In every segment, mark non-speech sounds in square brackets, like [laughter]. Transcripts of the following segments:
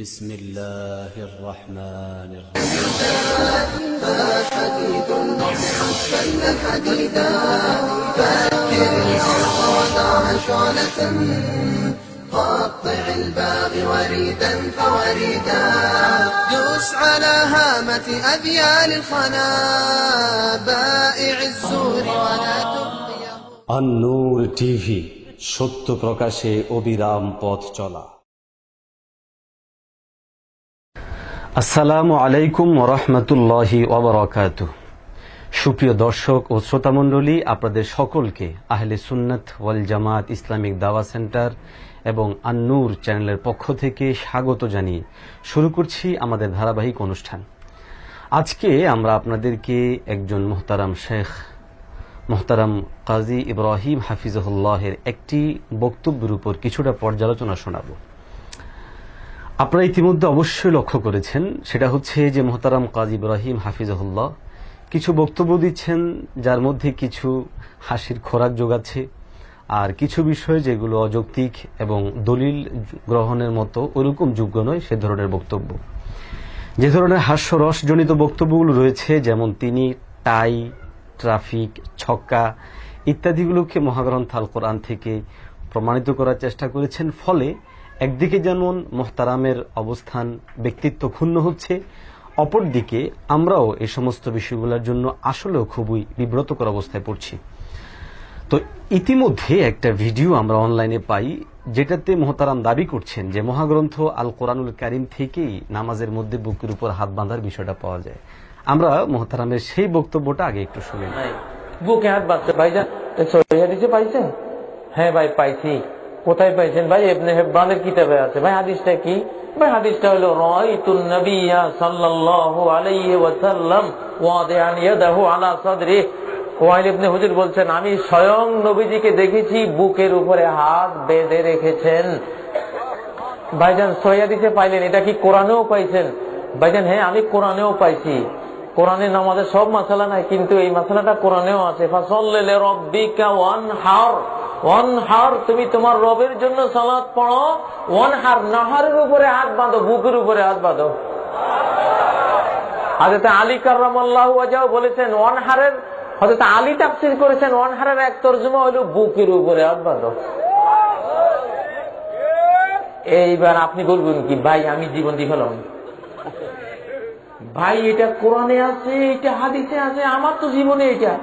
بسم الله الرحمن الرحيم حديد حسن حديدا فكر الأرض شعلة قطع الباغ وريدا فوريدا دوس على هامة أذيال الخنا بائع الزور ولا تبقيه আন্নুর TV সত্য প্রকাশে অবিরাম পথ চলা আসসালামু আলাইকুম ওরহমতুল্লাহি ওবরাকাতু সুপ্রিয় দর্শক ও শ্রোতামণ্ডলী আপনাদের সকলকে আহলে সুন্নাত ওয়াল জামাত ইসলামিক দাওয়া সেন্টার এবং আন্নুর চ্যানেলের পক্ষ থেকে স্বাগত জানিয়ে শুরু করছি আমাদের ধারাবাহিক অনুষ্ঠান। আজকে আমরা আপনাদেরকে একজন মোহতারাম শেখ, মোহতারাম কাজী ইব্রাহিম হাফিজহুল্লাহের একটি বক্তব্যের উপর কিছুটা পর্যালোচনা শোনাব। আপনারা ইতিমধ্যে অবশ্যই লক্ষ্য করেছেন, সেটা হচ্ছে যে মোহতারাম কাজী ইব্রাহিম হাফিজহুল্লাহ কিছু বক্তব্য দিচ্ছেন, যার মধ্যে কিছু হাসির খোরাক যোগাচ্ছে, আর কিছু বিষয় যেগুলো অযৌক্তিক এবং দলিল গ্রহণের মতো ওরকম যোগ্য নয়, সে ধরনের বক্তব্য। যে ধরনের হাস্যরসজনিত বক্তব্যগুলো রয়েছে, যেমন তিনি টাই, ট্রাফিক, ছক্কা ইত্যাদিগুলোকে মহাগ্রন্থ আল কোরআন থেকে প্রমাণিত করার চেষ্টা করেছেন, ফলে একদিকে যেমন মোহতারামের অবস্থান ব্যক্তিত্ব ক্ষুণ্ণ হচ্ছে, অপরদিকে আমরাও এই সমস্ত বিষয়গুলোর জন্য আসলেও খুবই বিব্রতকর অবস্থায় পড়ছি। তো ইতিমধ্যে একটা ভিডিও আমরা অনলাইনে পাই, যেটাতে মোহতারাম দাবি করছেন যে মহাগ্রন্থ আল কোরআনুল কারিম থেকেই নামাজের মধ্যে বুকের উপর হাত বাঁধার বিষয়টা পাওয়া যায়। আমরা মোহতারামের সেই বক্তব্যটা আগে একটু শুনে। বুকে হাত বাঁধতে হাদিসে পাইছেন? হ্যাঁ ভাই, পাইছি। কোথায় পাইছেন? ভাই এবনে হেব্বানের কিতাবে আছে। ভাই, হাদিসটা কি? ভাই, হাদিসটা হলো রাআইতুন নাবিয়্যা সাল্লাল্লাহু আলাইহি ওয়াসাল্লাম ওয়াদিআন ইয়াদাহু আলা সাদরি। ওয়াইল ইবনে হুজুর বলছেন, আমি স্বয়ং নবীজিকে দেখেছি, বুকের উপরে হাত বেঁধে রেখেছেন। ভাইজান সহিদিসে পাইলেন, এটা কি কোরআনেও পাইছেন? ভাইজান হ্যাঁ আমি কোরআনেও পাইছি। কোরআনে নামাজের সব মশলা নাই, কিন্তু এই মশলাটা কোরআনেও আছে। ফাসল্লে রব্বিকা ওয়ান হার ওয়ান হার, তুমি তোমার রবের জন্য সালাত পড়ো। ওয়ান হার, নাহারের উপরে হাত বাঁধো, বুকের উপরে হাত বাঁধো। হাজরত আলী কার্লাহ বলেছেন, ওয়ান হারের হজরত আলী তাফসির করেছেন, ওয়ান হারের এক তর্জমা হলো বুকের উপরে হাত বাঁধো। এইবার আপনি বলবেন কি, ভাই, আমি জীবন দিয়ে ফেলাম। ভাই, এটা কোরআনে আছে, এটা হাদিসে আছে, আমার তো জীবনে এটা।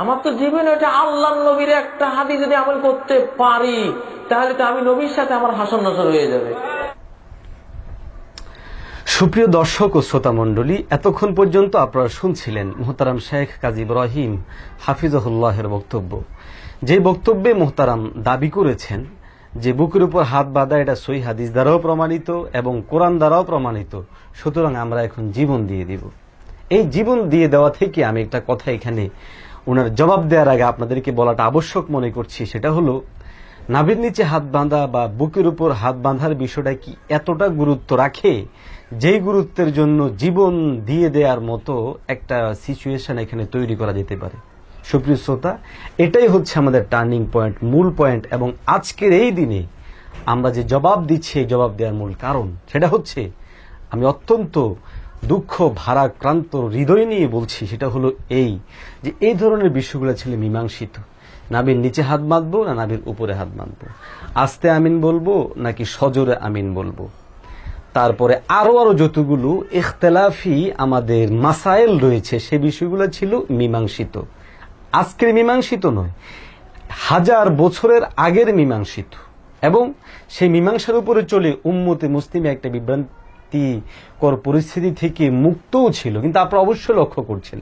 আমার তো জীবনে এটা আল্লাহ নবীর একটা হাদিস যদি আমল করতে পারি, তাহলে তো আমি নবীর সাথে আমার হাসন নজর হয়ে যাবে। সুপ্রিয় দর্শক ও শ্রোতা মণ্ডলী, এতক্ষণ পর্যন্ত আপনারা শুনছিলেন মোহতারাম শেখ কাজী ইব্রাহিম হাফিজহুল্লাহের বক্তব্য। যে বক্তব্যে মোহতারাম দাবি করেছেন যে বুকের উপর হাত বাঁধা এটা সই হাদিস দ্বারাও প্রমাণিত এবং কোরআন দ্বারাও প্রমাণিত, সুতরাং আমরা এখন জীবন দিয়ে দিব। এই জীবন দিয়ে দেওয়া থেকে আমি একটা কথা এখানে ওনার জবাব দেওয়ার আগে আপনাদেরকে বলাটা আবশ্যক মনে করছি, সেটা হলো, নাভির নিচে হাত বাঁধা বা বুকের উপর হাত বাঁধার বিষয়টা কি এতটা গুরুত্ব রাখে? যেই গুরুত্বের জন্য জীবন দিয়ে দেওয়ার মতো একটা সিচুয়েশন এখানে তৈরি করা যেতে পারে। সুপ্রিয় শ্রোতা, এটাই হচ্ছে আমাদের টার্নিং পয়েন্ট মূল পয়েন্ট এবং আজকের এই দিনে আমরা যে জবাব দিচ্ছি জবাব দেওয়ার মূল কারণ, সেটা হচ্ছে, আমি অত্যন্ত দুঃখ, ভারাক্রান্ত হৃদয় নিয়ে বলছি, সেটা হলো এই, যে এই ধরনের বিষয়গুলো ছিল মীমাংসিত। নাবির নিচে হাত বাঁধবো না নাবির উপরে হাত বাঁধবো? আস্তে আমিন বলব নাকি সজোরে আমিন বলব? তারপরে আরও আরও যতগুলো ইখতলাফি আমাদের মাসাইল রয়েছে, সে বিষয়গুলো ছিল মীমাংসিত। আজকের মীমাংসিত নয়, হাজার বছরের আগের মীমাংসিত। এবং সেই মীমাংসার উপরে চলে উম্মতে মুসলিমে একটা বিভ্রান্তিকর পরিস্থিতি থেকে মুক্তও ছিল, কিন্তু আপনারা অবশ্যই লক্ষ্য করছেন।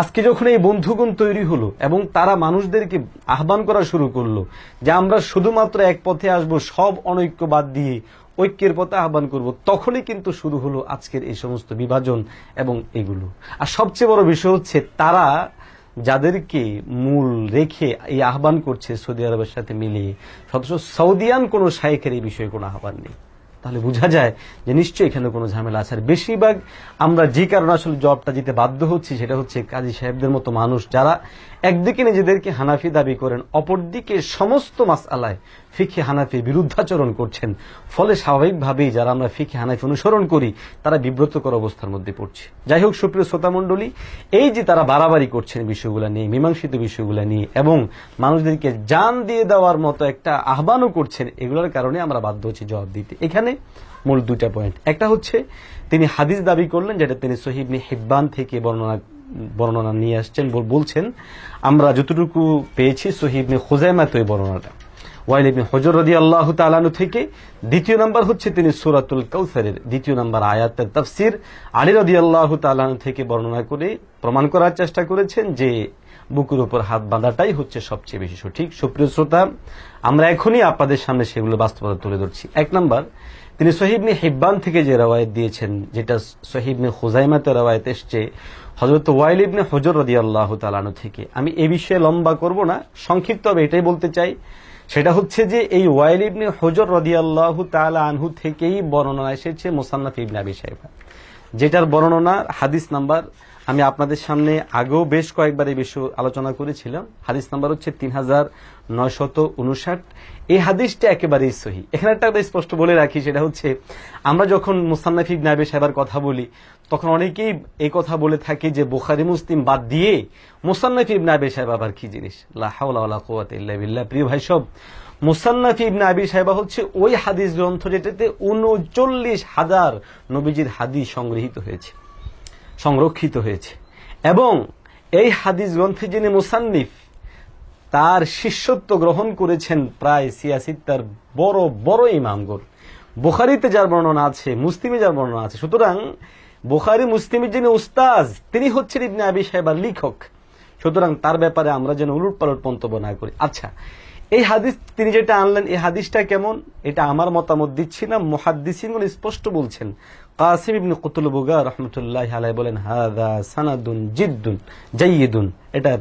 আজকে যখন এই বন্ধুগণ তৈরি হলো এবং তারা মানুষদেরকে আহ্বান করা শুরু করল যে আমরা শুধুমাত্র এক পথে আসব, সব অনৈক্য বাদ দিয়ে ঐক্যের পথে আহ্বান করব, তখনই কিন্তু শুরু হলো আজকের এই সমস্ত বিভাজন এবং এগুলো। আর সবচেয়ে বড় বিষয় হচ্ছে তারা যাদেরকে মূল রেখে এই আহ্বান করছে সৌদি আরবের সাথে মিলিয়ে অথচ সৌদিয়ান কোনো শায়েখের এই বিষয়ে কোনো আহ্বান নেই। তাহলে বোঝা যায় যে নিশ্চয়ই এখানে কোনো ঝামেলা আছে। আর বেশিরভাগ আমরা যে কারণে আসলে জবটা দিতে বাধ্য হচ্ছি সেটা হচ্ছে কাজী সাহেবদের মতো মানুষ যারা একদিকে নিজেদেরকে হানাফি দাবি করেন, অপরদিকে সমস্ত মাসালায় ফিখে হানাফির বিরুদ্ধাচরণ করছেন। ফলে স্বাভাবিকভাবেই যারা আমরা ফিখে হানাফি অনুসরণ করি, তারা বিব্রতকর অবস্থার মধ্যে পড়ছে। যাই হোক, সুপ্রিয় শ্রোতামণ্ডলী এই যে তারা বাড়াবাড়ি করছেন বিষয়গুলো নিয়ে, মীমাংসিত বিষয়গুলো নিয়ে, এবং মানুষদেরকে জান দিয়ে দেওয়ার মতো একটা আহ্বানও করছেন, এগুলোর কারণে আমরা বাধ্য হচ্ছি জবাব দিতে। এখানে মূল দুইটা পয়েন্ট একটা হচ্ছে, তিনি হাদিস দাবি করলেন যেটা তিনি সহিবনি হিব্বান থেকে বর্ণনা বর্ণনা নিয়ে আসছেন বলছেন, আমরা যতটুকু পেয়েছি সহিবনে খোজাইমাত বর্ণনাটা। ওয়াইল হজর রদি আল্লাহ তালানু থেকে দ্বিতীয় নাম্বার হচ্ছে তিনি সুরাতুল কৌসারের দ্বিতীয় নাম্বার আয়াতের তাফসির। আলী রদি আল্লাহ তালানু থেকে বর্ণনা করে প্রমাণ করার চেষ্টা করেছেন যে বুকের উপর হাত বাঁধাটাই হচ্ছে সবচেয়ে বেশি সঠিক। সুপ্রিয় শ্রোতা, আমরা এখনই আপনাদের সামনে সেগুলো বাস্তবতা তুলে ধরছি। এক নাম্বার, তিনি সহিবনে হিব্বান থেকে যে রওয়ায়ত দিয়েছেন, যেটা সহিবনে হুজাইমাতে রওয়ায়ত এসছে হজরত ওয়াইল ইবনে হজর রদি আল্লাহ তালানু থেকে। আমি এ বিষয়ে লম্বা করব না, সংক্ষিপ্ত হবে এটাই বলতে চাই। সেটা হচ্ছে যে এই ওয়াইল ইবনে হজর রদিয়াল্লাহ তালা আনহু থেকেই বর্ণনা এসেছে মোসান্নাফ ইবনে আবি সাহেব যেটার বর্ণনা হাদিস নাম্বার আমি আপনাদের সামনে আগেও বেশ কয়েকবার এই বিষয়ে আলোচনা করেছিলাম। হাদিস নাম্বার হচ্ছে তিন হাজার নয়শত উনষাট। এই হাদিসটা একেবারেই সহি। এখানে একটা স্পষ্ট বলে রাখি, সেটা হচ্ছে আমরা যখন মুসান্নাফ ইবনে আবি সাহেবার কথা বলি, তখন অনেকেই এই কথা বলে থাকে যে বুখারি, মুসলিম বাদ দিয়ে মুসান্নাফ ইবনে আবি সাহেব আবার কি জিনিস? লা হাওলা ওয়ালা কুওয়াতা প্রিয় ভাই, সব মুসান্নাফ ইবনে আবি সাহেবা হচ্ছে ওই হাদিস গ্রন্থ যেটাতে উনচল্লিশ হাজার নবীজির হাদিস সংগৃহীত হয়েছে। সংরক্ষিত হয়েছে। এবং এই হাদিস গ্রন্থে যিনি মুসান্নিফ তার শিষ্যত্ব গ্রহণ করেছেন প্রায় সিয়াসিত্তার বড় বড় ইমামগণ। বুখারিতে যার বর্ণনা আছে, মুসলিমে যার বর্ণনা আছে। সুতরাং বুখারি, মুসলিমের যিনি উস্তাজ, তিনি হচ্ছেন ইবনে আবি সাহেবার লেখক। সুতরাং তার ব্যাপারে আমরা যেন উলট পালট মন্তব্য না করি। আচ্ছা এই হাদিস তিনি যেটা আনলেন, এই হাদিসটা কেমন? এটা আমার মতামত দিচ্ছি না। মুহাদ্দিসিনগণ স্পষ্ট বলছেন, কাসিম ইবনে কুতুল বুগা রহমতুল্লাহ আলাই বলেন, হাদা সানাদুন জিদ্দুন জাইয়িদুন। এটা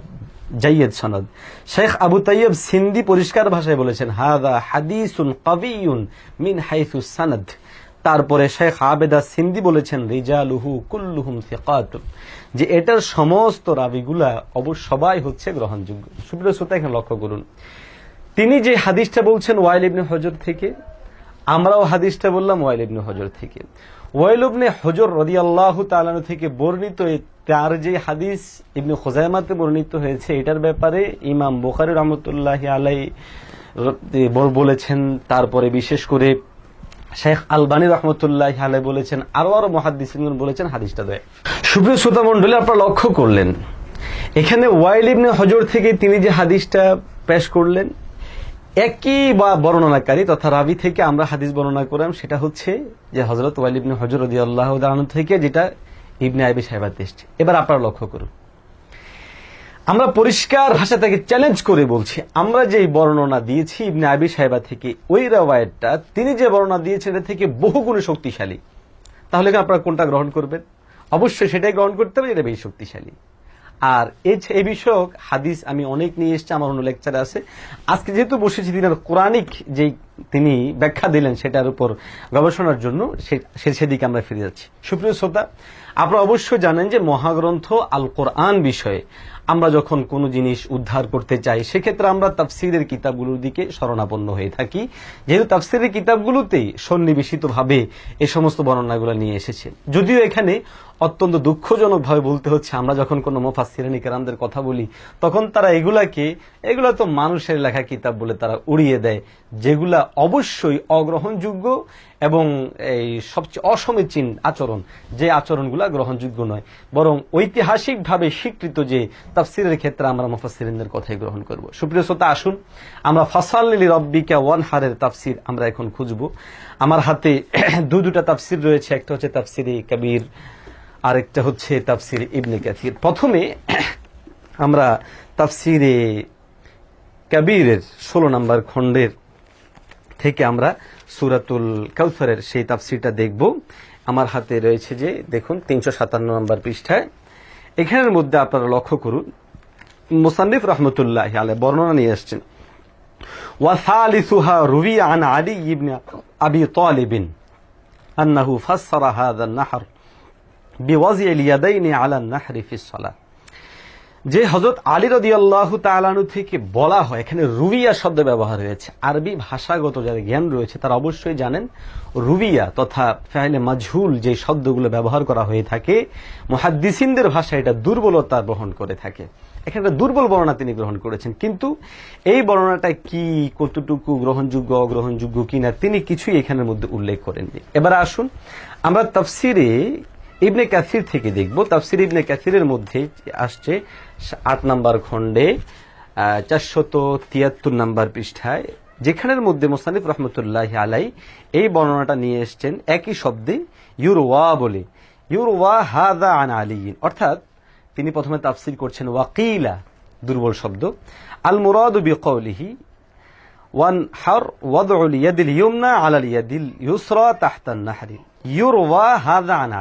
জাইয়দ সনদ। শেখ আবু তাইয়ব সিন্ধি পরিষ্কার ভাষায় বলেছেন, হাদা হাদিসুন কবিউন মিন হাইসু সানাদ। তারপরে শেখ আবেদা সিন্ধি বলেছেন, রিজালুহু কুল্লুহুম সিকাতুন। যে এটার সমস্ত রাবিগুলা অবশ্য সবাই হচ্ছে গ্রহণযোগ্য। সুপ্রিয় শ্রোতা, এখানে লক্ষ্য করুন তিনি যে হাদিসটা বলছেন ওয়াইল ইবনে হজর থেকে, আমরাও হাদিসটা বললাম ওয়াইল ইবনে হজর থেকে। ওয়াইল ইবনে হজর রদি আল্লাহ থেকে বর্ণিত তার যে হাদিস ইবনে খোজাইমাতে বর্ণিত হয়েছে, এটার ব্যাপারে ইমাম বোখারি রহমতুল্লাহ আলাই বলেছেন, তারপরে বিশেষ করে শেখ আলবানী রহমতুল্লাহ আলাই বলেছেন, আরও আরও মহাদিসিনগণ বলেছেন, হাদিসটা দেয়। সুপ্রিয় শ্রোতা মন্ডলী আপনারা লক্ষ্য করলেন, এখানে ওয়াইল ইবনে হজর থেকে তিনি যে হাদিসটা পেশ করলেন একই বা বর্ণনাকারী তথা রাবি থেকে আমরা হাদিস বর্ণনা করলাম সেটা হচ্ছে যে হজরত ওয়াইল ইবনে হজর আল্লাহ থেকে যেটা ইবনে আইবি সাহেবাত এসছে। এবার আপনারা লক্ষ্য করুন। আমরা পরিষ্কার ভাষা তাকে চ্যালেঞ্জ করে বলছি, আমরা যে বর্ণনা দিয়েছি ইবনে আবি সাহেবা থেকে, ওই রাওয়ায়তটা, তিনি যে বর্ণনা দিয়েছেন, এটা থেকে বহুগুণে শক্তিশালী। তাহলে আপনারা কোনটা গ্রহণ করবেন? অবশ্যই সেটাই গ্রহণ করতে হবে যেটা বেশি শক্তিশালী। আর এই বিষয়ক হাদিস আমি অনেক নিয়ে এসেছি, আমার অন্য লেকচারে আছে। আজকে যেহেতু বসেছি দিনের কোরআনিক যে তিনি ব্যাখ্যা দিলেন সেটার উপর গবেষণার জন্য সেদিকে আমরা ফিরে যাচ্ছি। সুপ্রিয় শ্রোতা, আপনারা অবশ্যই জানেন যে মহাগ্রন্থ আল কোরআন বিষয়ে আমরা যখন কোনো জিনিস উদ্ধার করতে চাই, সেক্ষেত্রে আমরা তাফসিরের কিতাবগুলোর দিকে শরণাপন্ন হয়ে থাকি। যেহেতু তাফসিরের কিতাবগুলোতেই সন্নিবেশিতভাবে এ সমস্ত বর্ণনাগুলো নিয়ে এসেছে। যদিও এখানে অত্যন্ত দুঃখজনকভাবে বলতে হচ্ছে, আমরা যখন কোনো মোফাসিরানি কেরামদের কথা বলি, তখন তারা এগুলাকে, এগুলা তো মানুষের লেখা কিতাব বলে তারা উড়িয়ে দেয়, যেগুলা অবশ্যই অগ্রহণযোগ্য এবং এই সবচেয়ে অসমীচীন আচরণ, যে আচরণগুলা গ্রহণযোগ্য নয়। বরং ঐতিহাসিকভাবে স্বীকৃত যে তাফসিরের ক্ষেত্রে আমরা মুফাসসিরিনদের কথাই গ্রহণ করব। সুপ্রিয় শ্রোতা, আসুন, আমরা ফাসাল্লি রব্বিকা ওয়ান হারের তাফসির আমরা এখন খুঁজব। আমার হাতে [clears throat] দু দুটা তাফসির রয়েছে, একটা হচ্ছে তাফসিরে কবির আরেকটা হচ্ছে তাফসির ইবনে কাথির প্রথমে আমরা তাফসিরে কবিরের ষোলো নম্বর খণ্ডের থেকে আমরা সুরাতুল কাউসারের সেই তাফসিরটা দেখব আমার হাতে রয়েছে যে দেখুন তিনশো সাতান্ন নম্বর পৃষ্ঠায় এখানের মধ্যে আপনারা লক্ষ্য করুন মুসান্নিফ রহমতুল্লাহ আলে বর্ণনা নিয়ে আসছেন وثالثها روي عن علي بن أبي طالب أنه فسر هذا النحر যে হজরত আলী রদি আল্লাহ তালানু থেকে বলা হয়, এখানে রুবিয়া শব্দ ব্যবহার হয়েছে। আরবি ভাষাগত যাদের জ্ঞান রয়েছে, তারা অবশ্যই জানেন রুবিয়া তথা ফাইলে মাজহুল যে শব্দগুলো ব্যবহার করা হয়ে থাকে, মুহাদ্দিসিনদের ভাষায় এটা দুর্বলতা গ্রহণ করে থাকে। এখানে একটা দুর্বল বর্ণনা তিনি গ্রহণ করেছেন। কিন্তু এই বর্ণনাটা কি, কতটুকু গ্রহণযোগ্য, অগ্রহণযোগ্য কিনা তিনি কিছুই এখানের মধ্যে উল্লেখ করেননি। এবার আসুন, আমরা তফসিরে ইবনে কাসির থেকে দেখব। তাফসির ইবনে ক্যাসিরের মধ্যে আসছে আট নাম্বার খণ্ডে চারশত তিয়াত্তর নাম্বার পৃষ্ঠায়, যেখানের মধ্যে মোসানিফ রহমতুল্লাহ আলাই এই বর্ণনাটা নিয়ে এসছেন, একই শব্দে ইউর ওয়া বলে। ইউর ওয়া হাদা আন আলিয়িন অর্থাৎ তিনি প্রথমে তাফসির করছেন ওয়াকিলা, দুর্বল শব্দ। আল মুরাদ বিকৌলিহি ওয়ান হার ওয়াদউল ইয়াদিল ইউমনা আলাল ইয়াদিল ইউসরা তাহতান নাহরি। ইউরওয়া হাদা আন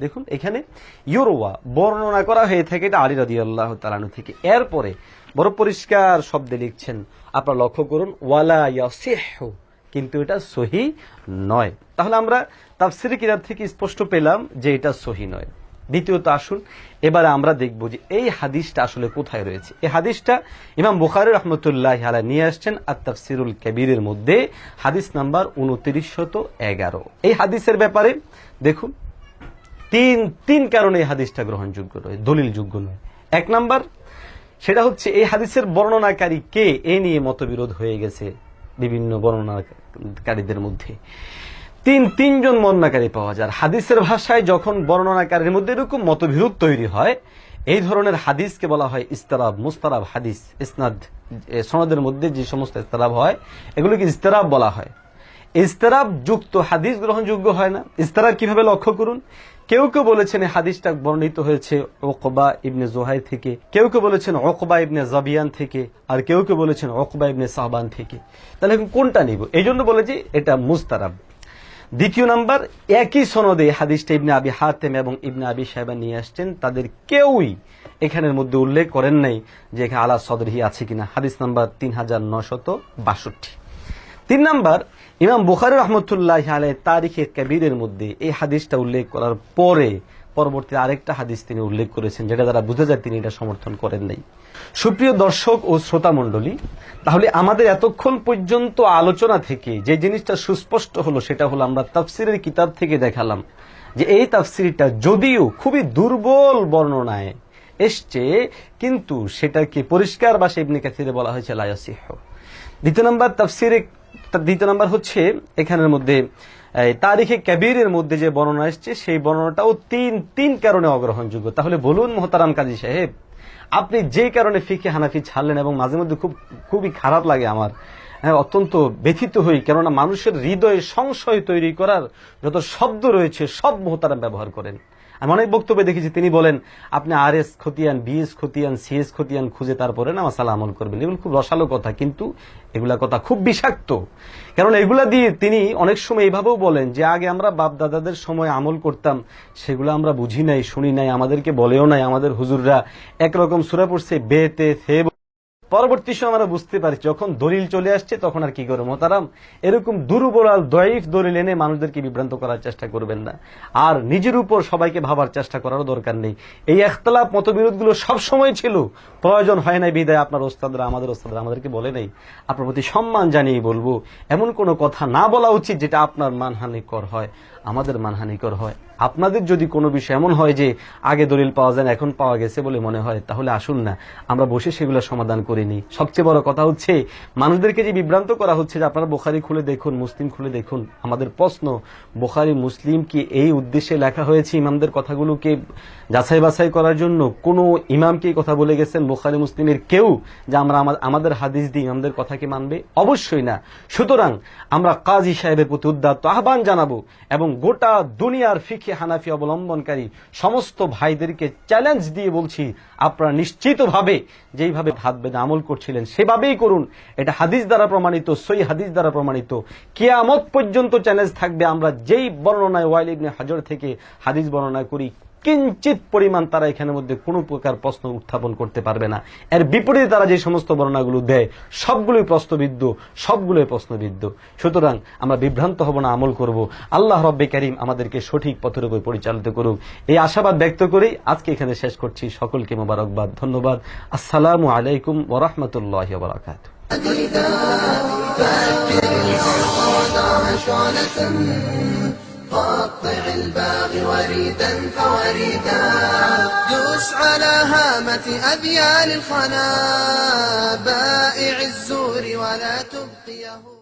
দেখুন, এখানে ইউরোয়া বর্ণনা করা হয়ে থাকে এটা আলী আল্লাহ তালানু থেকে। এরপরে বড় পরিষ্কার শব্দে লিখছেন, আপনারা লক্ষ্য করুন, ওয়ালা ইয়াসিহু, কিন্তু এটা সহি নয়। তাহলে আমরা তাফসির কিতাব থেকে স্পষ্ট পেলাম যে এটা সহি নয়। দ্বিতীয়ত আসুন, এবারে আমরা দেখব যে এই হাদিসটা আসলে কোথায় রয়েছে। এই হাদিসটা ইমাম বুখারি রহমতুল্লাহ আলা নিয়ে আসছেন আর তাফসিরুল কবিরের মধ্যে, হাদিস নাম্বার উনত্রিশ শত এগারো। এই হাদিসের ব্যাপারে দেখুন, তিন তিন কারণে এই হাদিসটা গ্রহণযোগ্য নয় দলিল যোগ্য নয়। এক নাম্বার, সেটা হচ্ছে এই হাদিসের বর্ণনাকারী কে? এ নিয়ে মতবিরোধ হয়ে গেছে বিভিন্ন বর্ণনাকারীদের মধ্যে। তিন, তিনজন বর্ণনাকারী পাওয়া যায়। হাদিসের ভাষায় যখন বর্ণনাকারীর মধ্যে এরকম মতবিরোধ তৈরি হয়, এই ধরনের হাদিসকে বলা হয় ইস্তারাব মুস্তারাব হাদিস, ইসনাদ সনদের মধ্যে যে সমস্ত ইস্তারাব হয়, এগুলোকে ইস্তারাব বলা হয়। ইস্তারাব যুক্ত হাদিস গ্রহণযোগ্য হয় না। ইস্তারাব কীভাবে লক্ষ্য করুন? কেউ কেউ বলেছেন হাদিসটা বর্ণিত হয়েছে ওকবা ইবনে জোহাই থেকে, কেউ কেউ বলেছেন ওকবা ইবনে জাবিয়ান থেকে, আর কেউ কেউ বলেছেন ওকবা ইবনে সাহবান থেকে। তাহলে কোনটা নিব? এই জন্য বলে যে এটা মুস্তারাব দ্বিতীয় নাম্বার, একই সনদে হাদিসটা ইবনে আবি হাতেম এবং ইবনে আবি সাহেবা নিয়ে আসছেন। তাদের কেউই এখানের মধ্যে উল্লেখ করেন নাই যে এখানে আলা সদরহি আছে কিনা। হাদিস নাম্বার তিন হাজার নশত বাষট্টি। তিন নাম্বার, ইমাম বুখারি রহমতুল্লাহ আলাই তারিখে কবিরের মধ্যে এই হাদিসটা উল্লেখ করার পরে পরবর্তী আরেকটা হাদিস তিনি উল্লেখ করেছেন, যেটা দ্বারা বুঝে যায় তিনি এটা সমর্থন করেন নাই। সুপ্রিয় দর্শক ও শ্রোতা মণ্ডলী, তাহলে আমাদের এতক্ষণ পর্যন্ত আলোচনা থেকে যে জিনিসটা সুস্পষ্ট হলো, সেটা হলো আমরা তাফসিরের কিতাব থেকে দেখালাম যে এই তাফসিরটা যদিও খুবই দুর্বল বর্ণনায় এসছে, কিন্তু সেটাকে পরিষ্কার বা ইবনে কাসিরে বলা হয়েছে লায়াসিহ দ্বিতীয় নম্বর তাফসিরে, দ্বিতীয় নম্বর হচ্ছে এখানের মধ্যে তারিখে কাবিরের মধ্যে যে বর্ণনা এসছে সেই বর্ণনাটাও তিন তিন কারণে অগ্রহণযোগ্য। তাহলে বলুন মোহতারাম কাজী সাহেব আপনি যে কারণে ফিকে হানাফি ছাড়লেন এবং মাঝে মধ্যে খুব খুবই খারাপ লাগে আমার হ্যাঁ, অত্যন্ত ব্যথিত হই কেননা মানুষের হৃদয়ে সংশয় তৈরি করার যত শব্দ রয়েছে সব মোহতারাম ব্যবহার করেন। আমি অনেক বক্তব্যে দেখেছি, তিনি বলেন, আপনি আর এস খতিয়ান বিএস খতিয়ান সিএস খতিয়ান খুঁজে তারপরে না মাসালা আমল করবেন। এগুলো খুব রসালো কথা, কিন্তু এগুলা কথা খুব বিষাক্ত। কারণ এগুলা দিয়ে তিনি অনেক সময় এইভাবেও বলেন যে, আগে আমরা বাপ দাদাদের সময় আমল করতাম, সেগুলো আমরা বুঝি নাই, শুনি নাই, আমাদেরকে বলেও নাই, আমাদের হুজুররা একরকম সুরা পড়ছে, বেতে থে পরবর্তী সময় আমরা বুঝতে পারি যখন দলিল চলে আসছে, তখন আর কি করে মোতারাম এরকম দুর্বল, দয়ীফ দলিল এনে মানুষদেরকে বিভ্রান্ত করার চেষ্টা করবেন না। আর নিজের উপর সবাইকে ভাবার চেষ্টা করারও দরকার নেই। এই একতলাপ মতবিরোধগুলো সব সময় ছিল। প্রয়োজন হয় নাই বিদায়। আপনার ওস্তাদরা, আমাদের ওস্তাদরা আমাদেরকে বলে নেই। আপনার প্রতি সম্মান জানিয়ে বলব, এমন কোনো কথা না বলা উচিত যেটা আপনার মানহানিকর হয়। আমাদের মানহানিকর হয়। আপনাদের যদি কোনো বিষয় এমন হয় যে আগে দলিল পাওয়া যায় এখন পাওয়া গেছে বলে মনে হয়, তাহলে আসুন না। আমরা বসে সেগুলো সমাধান করে নিই। সবচেয়ে বড় কথা হচ্ছে, মানুষদেরকে যে বিভ্রান্ত করা হচ্ছে, যে আপনারা বোখারি খুলে দেখুন, মুসলিম খুলে দেখুন, আমাদের প্রশ্ন, বোখারি মুসলিম কি এই উদ্দেশ্যে লেখা হয়েছে ইমামদের কথাগুলোকে যাচাই বাছাই করার জন্য কোনো ইমামকে কথা বলে গেছেন বোখারি মুসলিমের কেউ যে আমরা আমাদের হাদিস দিয়ে ইমামদের কথাকে মানবে? অবশ্যই না। সুতরাং আমরা কাজী সাহেবের প্রতি উদ্যাত্ত আহ্বান জানাব এবং গোটা দুনিয়ার ফিখে হানাফি অবলম্বনকারী সমস্ত ভাইদেরকে চ্যালেঞ্জ দিয়ে বলছি, আপনারা নিশ্চিতভাবে যেইভাবে হাত বেঁধে আমল করছিলেন সেভাবেই করুন। এটা হাদিস দ্বারা প্রমাণিত সই হাদিস দ্বারা প্রমাণিত। কিয়ামত পর্যন্ত চ্যালেঞ্জ থাকবে। আমরা যেই বর্ণনায় ওয়াইল ইবনে হাজর থেকে হাদিস বর্ণনা করি কিঞ্চিত পরিমাণ তারা এখানের মধ্যে কোনো প্রকার প্রশ্ন উত্থাপন করতে পারবে না এর বিপরীতে তারা যে সমস্ত বর্ণনাগুলো দেয় সবগুলোই প্রশ্নবিদ্ধ সবগুলোই প্রশ্নবিদ্ধ সুতরাং আমরা বিভ্রান্ত হব না আমল করব আল্লাহ রব্বে করিম আমাদেরকে সঠিক পথের উপর পরিচালিত করুক এই আশাবাদ ব্যক্ত করেই আজকে এখানে শেষ করছি সকলকে মোবারকবাদ ধন্যবাদ আসসালামু আলাইকুম ওরহমতুল্লাহ বারাকাত حديدا فكر الفرقان شعلة قطع الباغي وريدا فوريدا. دوس على هامة أذيال الخنا بائع الزور ولا تبقيه.